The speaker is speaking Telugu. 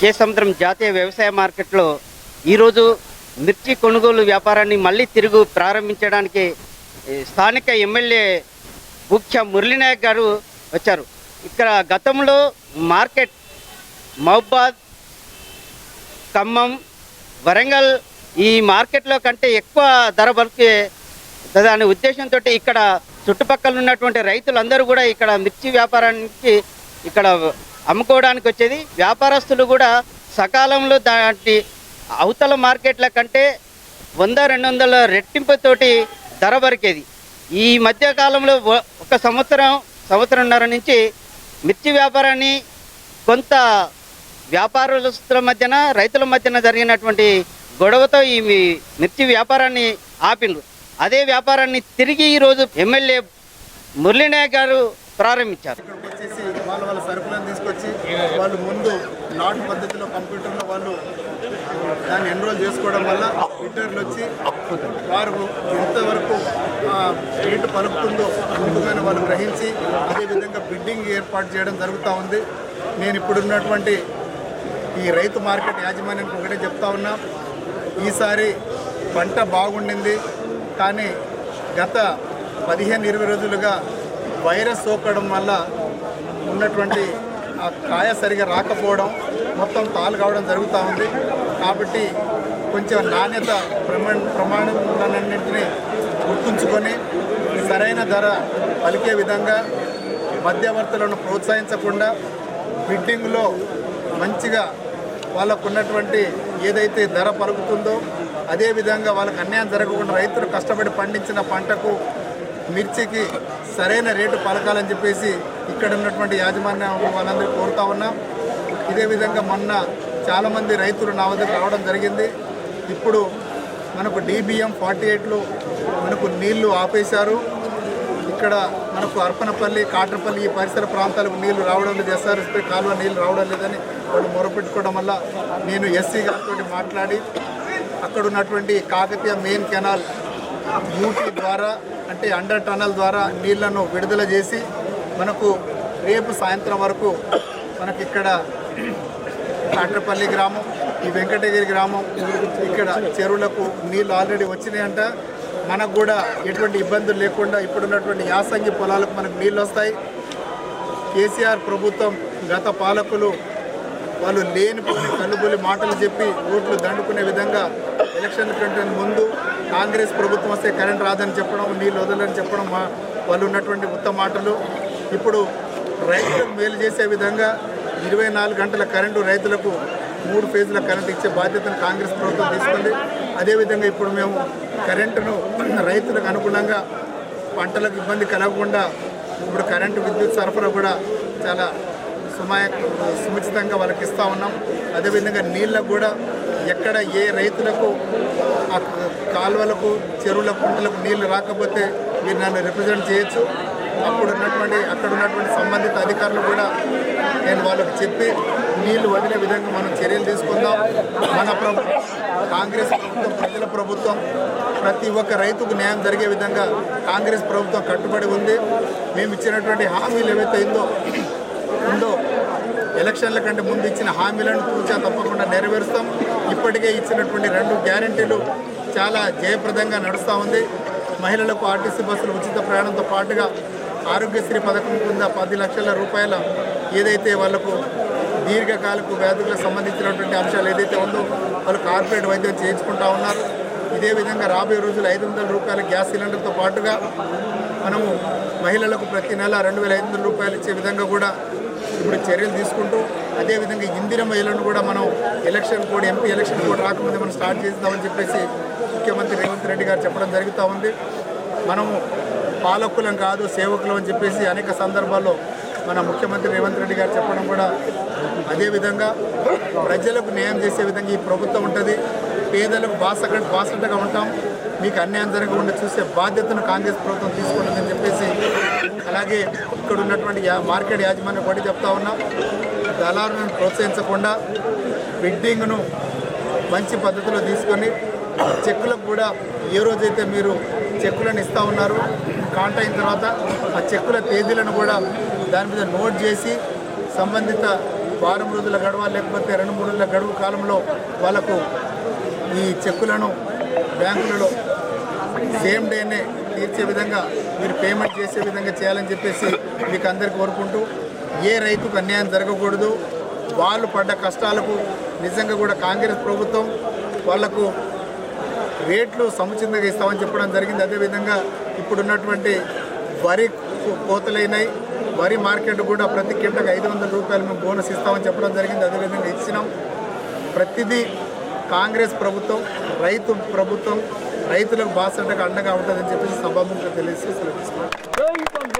కేసముద్రం జాతీయ వ్యవసాయ మార్కెట్లో ఈరోజు మిర్చి కొనుగోలు వ్యాపారాన్ని మళ్ళీ తిరుగు ప్రారంభించడానికి స్థానిక ఎమ్మెల్యే ముఖ్య మురళీనాయక్ గారు వచ్చారు. ఇక్కడ గతంలో మార్కెట్ మహబాద్ ఖమ్మం వరంగల్ ఈ మార్కెట్లో కంటే ఎక్కువ ధర పలికే దాని ఉద్దేశంతో ఇక్కడ చుట్టుపక్కల ఉన్నటువంటి రైతులందరూ కూడా ఇక్కడ మిర్చి వ్యాపారానికి ఇక్కడ అమ్ముకోవడానికి వచ్చేది. వ్యాపారస్తులు కూడా సకాలంలో దాటి అవతల మార్కెట్ల కంటే వంద రెండు వందల రెట్టింపుతోటి ధర పరికేది ఈ మధ్య కాలంలో ఒక సంవత్సరం సంవత్సరంన్నర నుంచి మిర్చి వ్యాపారాన్ని కొంత వ్యాపారస్తుల మధ్యన రైతుల మధ్యన జరిగినటువంటి గొడవతో ఈ మిర్చి వ్యాపారాన్ని ఆపిండ్రు. అదే వ్యాపారాన్ని తిరిగి ఈరోజు ఎమ్మెల్యే మురళీనాయక్ గారు ప్రారంభించారు. ఇక్కడికి వచ్చేసి వాళ్ళు ముందు నాటు పద్ధతిలో కంప్యూటర్లో వాళ్ళు దాన్ని ఎన్రోల్ చేసుకోవడం వల్ల ఇంటర్లు వచ్చి వారు ఎంతవరకు ఆ, పలుకుతుందో ముందుగానే వాళ్ళు గ్రహించి అదేవిధంగా బిడ్డింగ్ ఏర్పాటు చేయడం జరుగుతూ ఉంది. నేను ఇప్పుడున్నటువంటి ఈ రైతు మార్కెట్ యాజమాన్యానికి ఒకటే చెప్తా ఉన్నా ఈసారి పంట బాగుండింది కానీ గత పదిహేను ఇరవై రోజులుగా వైరస్ సోకడం వల్ల ఉన్నటువంటి ఆ కాయ సరిగా రాకపోవడం మొత్తం తాలు కావడం జరుగుతూ ఉంది. కాబట్టి కొంచెం నాణ్యత ప్రమాణ ప్రమాణాలన్నింటినీ గుర్తుంచుకొని సరైన ధర పలికే విధంగా మధ్యవర్తులను ప్రోత్సహించకుండా బిడ్డింగ్లో మంచిగా వాళ్ళకు ఉన్నటువంటి ఏదైతే ధర పలుకుతుందో అదేవిధంగా వాళ్ళకు అన్యాయం జరగకుండా రైతులు కష్టపడి పండించిన పంటకు మిర్చికి సరైన రేటు పలకాలని చెప్పేసి ఇక్కడ ఉన్నటువంటి యాజమాన్యం వాళ్ళందరూ కోరుతా ఉన్నాం. ఇదే విధంగా మొన్న చాలామంది రైతులు నా వద్దకు రావడం జరిగింది. ఇప్పుడు మనకు డిబిఎం ఫార్టీ ఎయిట్లో మనకు నీళ్ళు ఆపేశారు. ఇక్కడ మనకు అర్పణపల్లి కాట్రపల్లి ఈ పరిసర ప్రాంతాలకు నీళ్ళు రావడం లేదు. ఎస్ఆర్ఎస్పీ కాలువ నీళ్ళు రావడం లేదని వాళ్ళు మొరపెట్టుకోవడం వల్ల నేను ఎస్సీ గారితో మాట్లాడి అక్కడ ఉన్నటువంటి కాకతీయ మెయిన్ కెనాల్ యూటీ ద్వారా అంటే అండర్ టనల్ ద్వారా నీళ్ళను విడుదల చేసి మనకు రేపు సాయంత్రం వరకు మనకి ఇక్కడ కాట్రపల్లి గ్రామం ఈ వెంకటగిరి గ్రామం ఇక్కడ చెరువులకు నీళ్ళు ఆల్రెడీ వచ్చినాయంట. మనకు కూడా ఎటువంటి ఇబ్బందులు లేకుండా ఇప్పుడున్నటువంటి యాసంగి పొలాలకు మనకు నీళ్ళు వస్తాయి. కేసీఆర్ ప్రభుత్వం గత పాలకులు వాళ్ళు లేనిపోని కలుబులి మాటలు చెప్పి ఓట్లు దండుకునే విధంగా ఎలక్షన్ కంటే ముందు కాంగ్రెస్ ప్రభుత్వం వస్తే కరెంట్ రాదని చెప్పడం నీళ్ళు వదలని చెప్పడం మా వాళ్ళు ఉన్నటువంటి ఉత్తమ మాటలు. ఇప్పుడు రైతులకు మేలు చేసే విధంగా ఇరవై నాలుగు గంటల కరెంటు రైతులకు మూడు ఫేజ్ల కరెంట్ ఇచ్చే బాధ్యతను కాంగ్రెస్ ప్రభుత్వం తీసుకుంది. అదేవిధంగా ఇప్పుడు మేము కరెంటును రైతులకు అనుగుణంగా పంటలకు ఇబ్బంది కలగకుండా ఇప్పుడు కరెంటు విద్యుత్ సరఫరా కూడా చాలా సుమాయ సుముచితంగా వాళ్ళకి ఇస్తూ ఉన్నాం. అదేవిధంగా నీళ్ళకు కూడా ఎక్కడ ఏ రైతులకు ఆ కాలువలకు చెరువుల పంటలకు నీళ్ళు రాకపోతే మీరు నన్ను రిప్రజెంట్ చేయొచ్చు. అప్పుడు ఉన్నటువంటి అక్కడ ఉన్నటువంటి సంబంధిత అధికారులు కూడా నేను వాళ్ళకి చెప్పి నీళ్ళు వదిలే విధంగా మనం చర్యలు తీసుకుందాం. మన ప్రభుత్వం కాంగ్రెస్ ప్రభుత్వం ప్రజల ప్రభుత్వం ప్రతి ఒక్క రైతుకు న్యాయం జరిగే విధంగా కాంగ్రెస్ ప్రభుత్వం కట్టుబడి ఉంది. మేము ఇచ్చినటువంటి హామీలు ఏవైతే ఉందో ఉందో ఎలక్షన్ల కంటే ముందు ఇచ్చిన హామీలను తూచా తప్పకుండా నెరవేరుస్తాం. ఇప్పటికే ఇచ్చినటువంటి రెండు గ్యారంటీలు చాలా జయప్రదంగా నడుస్తూ ఉంది. మహిళలకు ఆర్టీసీ బస్సులు ఉచిత ప్రయాణంతో పాటుగా ఆరోగ్యశ్రీ పథకం కింద పది లక్షల రూపాయల ఏదైతే వాళ్ళకు దీర్ఘకాలకు వ్యాధులకు సంబంధించినటువంటి అంశాలు ఏదైతే ఉందో వాళ్ళు కార్పొరేట్ వైద్యం చేయించుకుంటా ఉన్నారు. ఇదే విధంగా రాబోయే రోజులు ఐదు వందల రూపాయల గ్యాస్ సిలిండర్తో పాటుగా మనము మహిళలకు ప్రతి నెల రెండు వేల ఐదు వందల రూపాయలు ఇచ్చే విధంగా కూడా ఇప్పుడు చర్యలు తీసుకుంటూ అదేవిధంగా ఇందిర మహిళలను కూడా మనం election code MP election code రాకముందే మనం స్టార్ట్ చేద్దామని చెప్పేసి ముఖ్యమంత్రి రేవంత్ రెడ్డి గారు చెప్పడం జరుగుతూ ఉంది. మనము పాలకులం కాదు సేవకులం అని చెప్పేసి అనేక సందర్భాల్లో మన ముఖ్యమంత్రి రేవంత్ రెడ్డి గారు చెప్పడం కూడా అదేవిధంగా ప్రజలకు న్యాయం చేసే విధంగా ఈ ప్రభుత్వం ఉంటుంది. పేదలకు బాసక బాసటగా ఉంటాం. మీకు అన్యాయం జరగకుండా చూసే బాధ్యతను కాంగ్రెస్ ప్రభుత్వం తీసుకుంటుందని చెప్పేసి అలాగే ఇక్కడ ఉన్నటువంటి మార్కెట్ యాజమాన్యం కూడా చెప్తా ఉన్నాం. దళారులను ప్రోత్సహించకుండా బిడ్డింగ్ను మంచి పద్ధతిలో తీసుకొని చెక్కులకు కూడా ఏ రోజైతే మీరు చెక్కులను ఇస్తూ ఉన్నారు. కాంట అయిన తర్వాత ఆ చెక్కుల తేదీలను కూడా దాని మీద నోట్ చేసి సంబంధిత వారం రోజుల గడువ లేకపోతే రెండు మూడు రోజుల గడువు కాలంలో వాళ్ళకు ఈ చెక్కులను బ్యాంకులలో సేమ్ డేనే తీర్చే విధంగా మీరు పేమెంట్ చేసే విధంగా చేయాలని చెప్పేసి మీకు అందరికీ కోరుకుంటూ ఏ రైతుకు అన్యాయం జరగకూడదు. వాళ్ళు పడ్డ కష్టాలకు నిజంగా కూడా కాంగ్రెస్ ప్రభుత్వం వాళ్ళకు రేట్లు సముచితంగా ఇస్తామని చెప్పడం జరిగింది. అదేవిధంగా ఇప్పుడున్నటువంటి వరి కో- కోతలైనాయి వరి మార్కెట్ కూడా ప్రతి కింటకు ఐదు వందల రూపాయలు మేము బోనస్ ఇస్తామని చెప్పడం జరిగింది. అదేవిధంగా ఇచ్చినాం. ప్రతిదీ కాంగ్రెస్ ప్రభుత్వం రైతు ప్రభుత్వం రైతులకు బాసటకు అండగా ఉంటుందని చెప్పేసి సభాముఖంగా తెలియజేసి సెలవు